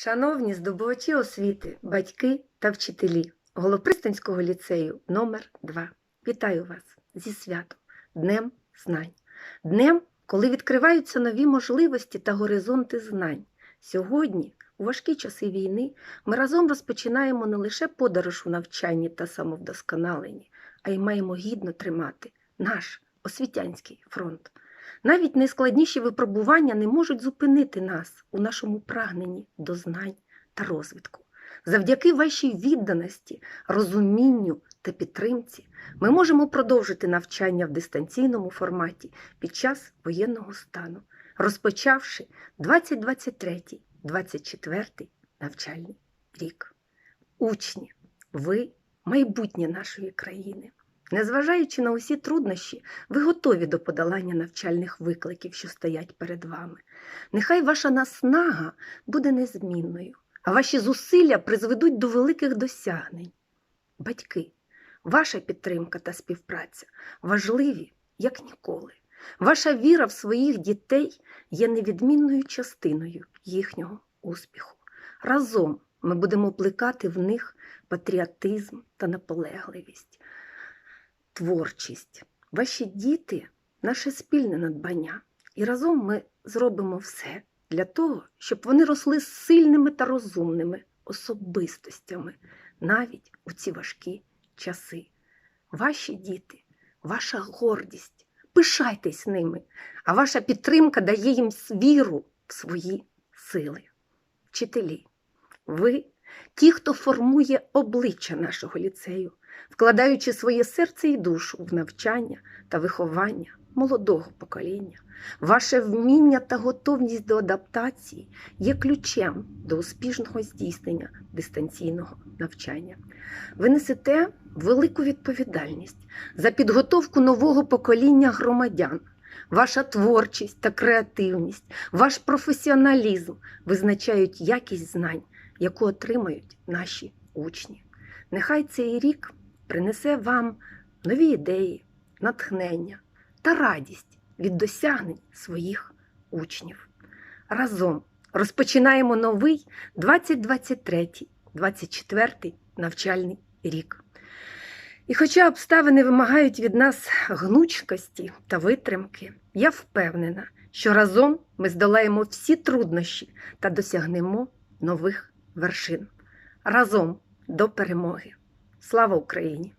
Шановні здобувачі освіти, батьки та вчителі Голопристанського ліцею номер 2 Вітаю вас зі святом, Днем Знань. Днем, коли відкриваються нові можливості та горизонти знань. Сьогодні, у важкі часи війни, ми разом розпочинаємо не лише подорож у навчанні та самовдосконаленні, а й маємо гідно тримати наш освітянський фронт. Навіть найскладніші випробування не можуть зупинити нас у нашому прагненні до знань та розвитку. Завдяки вашій відданості, розумінню та підтримці ми можемо продовжити навчання в дистанційному форматі під час воєнного стану, розпочавши 2023-2024 навчальний рік. Учні, ви майбутнє нашої країни. Незважаючи на усі труднощі, ви готові до подолання навчальних викликів, що стоять перед вами. Нехай ваша наснага буде незмінною, а ваші зусилля призведуть до великих досягнень. Батьки, ваша підтримка та співпраця важливі, як ніколи. Ваша віра в своїх дітей є невідмінною частиною їхнього успіху. Разом ми будемо плекати в них патріотизм та наполегливість творчість. Ваші діти наше спільне надбання. І разом ми зробимо все для того, щоб вони росли сильними та розумними особистостями навіть у ці важкі часи. Ваші діти, ваша гордість, пишайтесь ними, а ваша підтримка дає їм віру в свої сили. Вчителі, ви ті, хто формує обличчя нашого ліцею вкладаючи своє серце і душу в навчання та виховання молодого покоління. Ваше вміння та готовність до адаптації є ключем до успішного здійснення дистанційного навчання. Ви несете велику відповідальність за підготовку нового покоління громадян. Ваша творчість та креативність, ваш професіоналізм визначають якість знань, яку отримають наші учні. Нехай цей рік принесе вам нові ідеї, натхнення та радість від досягнень своїх учнів. Разом розпочинаємо новий 2023-2024 навчальний рік. І хоча обставини вимагають від нас гнучкості та витримки, я впевнена, що разом ми здолаємо всі труднощі та досягнемо нових вершин. Разом до перемоги! Слава Україні!